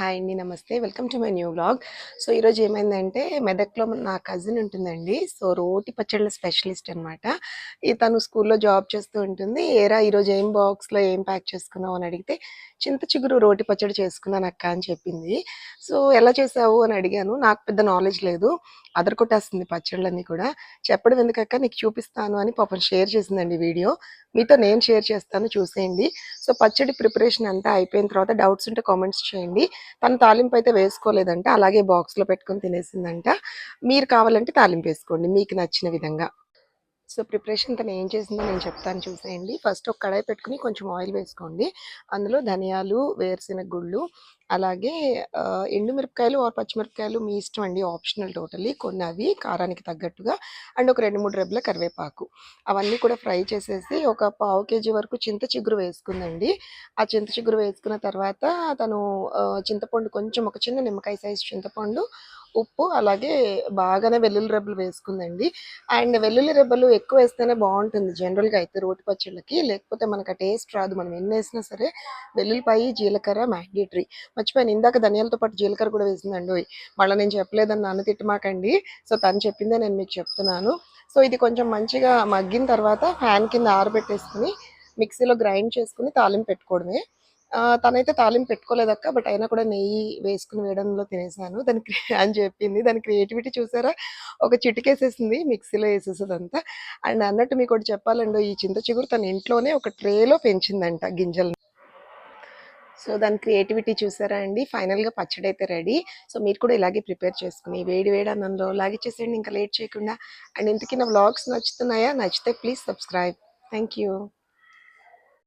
Hi అండి నమస్తే. Welcome to my new blog so ఈరోజు ఏమైందంటే మెదక్లో నా కజిన్ ఉంటుందండి. సో రోటి పచ్చళ్ళ స్పెషలిస్ట్ అనమాట ఈ తను స్కూల్లో జాబ్ చేస్తూ ఉంటుంది. ఏరా ఈరోజు ఏం బాక్స్లో ఏం ప్యాక్ చేసుకున్నావు అని అడిగితే చింత చిగురు రోటి పచ్చడి చేసుకున్నాను అక్క అని చెప్పింది. సో ఎలా చేసావు? అని అడిగాను. నాకు పెద్ద నాలెడ్జ్ లేదు. అదర్ కొట్టేస్తుంది పచ్చళ్ళన్నీ కూడా. చెప్పడం ఎందుకక్క? నీకు చూపిస్తాను అని పాపం షేర్ చేసిందండి వీడియో. మీతో నేను షేర్ చేస్తాను చూసేయండి. సో పచ్చడి ప్రిపరేషన్ అంతా అయిపోయిన తర్వాత డౌట్స్ ఉంటే కామెంట్స్ చేయండి. తను తాలింపు అయితే వేసుకోలేదంట అలాగే బాక్స్లో పెట్టుకొని తినేసిందంట. మీరు కావాలంటే తాలింపు వేసుకోండి మీకు నచ్చిన విధంగా. సో ప్రిపరేషన్ తను ఏం చేసిందో నేను చెప్తాను చూసేయండి. ఫస్ట్ ఒక కడాయి పెట్టుకుని కొంచెం ఆయిల్ వేసుకోండి. అందులో ధనియాలు వేరుశెనగ గుళ్ళు అలాగే ఎండు ఎండుమిరపకాయలు ఆర్ పచ్చిమిరపకాయలు మీ ఇష్టం అండి ఆప్షనల్ టోటలీ కొన్ని అవి కారానికి తగ్గట్టుగా అండ్ ఒక రెండు మూడు రెబ్బల కరివేపాకు. అవన్నీ కూడా ఫ్రై చేసేసి ఒక పావు కేజీ వరకు చింత చిగురు వేసుకుందండి. ఆ చింత చిగురు వేసుకున్న తర్వాత తను చింతపండు కొంచెం ఒక చిన్న నిమ్మకాయ సైజ్ చింతపండు ఉప్పు అలాగే బాగానే వెల్లుల్లి రెబ్బలు వేసుకుందండి. అండ్ వెల్లుల్లి రెబ్బలు ఎక్కువ వేస్తేనే బాగుంటుంది. జనరల్గా అయితే రోటి పచ్చళ్ళకి లేకపోతే మనకు ఆ టేస్ట్ రాదు. మనం ఎన్ని వేసినా సరే వెల్లుల్లిపాయి జీలకర్ర మ్యాండేటరీ మర్చిపోయాను. ఇందాక ధనియాలతో పాటు జీలకర్ర కూడా వేసిందండి. మళ్ళీ నేను చెప్పలేదని నన్ను తిట్టమాకండి. సో తను చెప్పిందే నేను మీకు చెప్తున్నాను. సో ఇది కొంచెం మంచిగా మగ్గిన తర్వాత ఫ్యాన్ కింద ఆరబెట్టేసుకుని మిక్సీలో గ్రైండ్ చేసుకుని తాలింపు పెట్టుకోవడమే. తనైతే తాలింపు పెట్టుకోలేదక్క బట్ అయినా కూడా నెయ్యి వేసుకుని వేయడంలో తినేసాను. దానికి అని చెప్పింది. దాని క్రియేటివిటీ చూసారా? ఒక చిటికేసేసింది మిక్సీలో వేసేసేది అంతా అండ్ అన్నట్టు మీకు ఒకటి చెప్పాలండి ఈ చింత చిగురు తన ఇంట్లోనే ఒక ట్రేలో పెంచిందంట గింజలను. సో దాని క్రియేటివిటీ చూసారా అండి? ఫైనల్గా పచ్చడి అయితే రెడీ. సో మీరు కూడా ఇలాగే ప్రిపేర్ చేసుకుని వేడి వేడి అన్నంలో లాగే చేసేయండి ఇంకా లేట్ చేయకుండా. అండ్ ఇంతకీ నా వ్లాగ్స్ నచ్చుతున్నాయా? నచ్చితే ప్లీజ్ సబ్స్క్రైబ్. Thank you.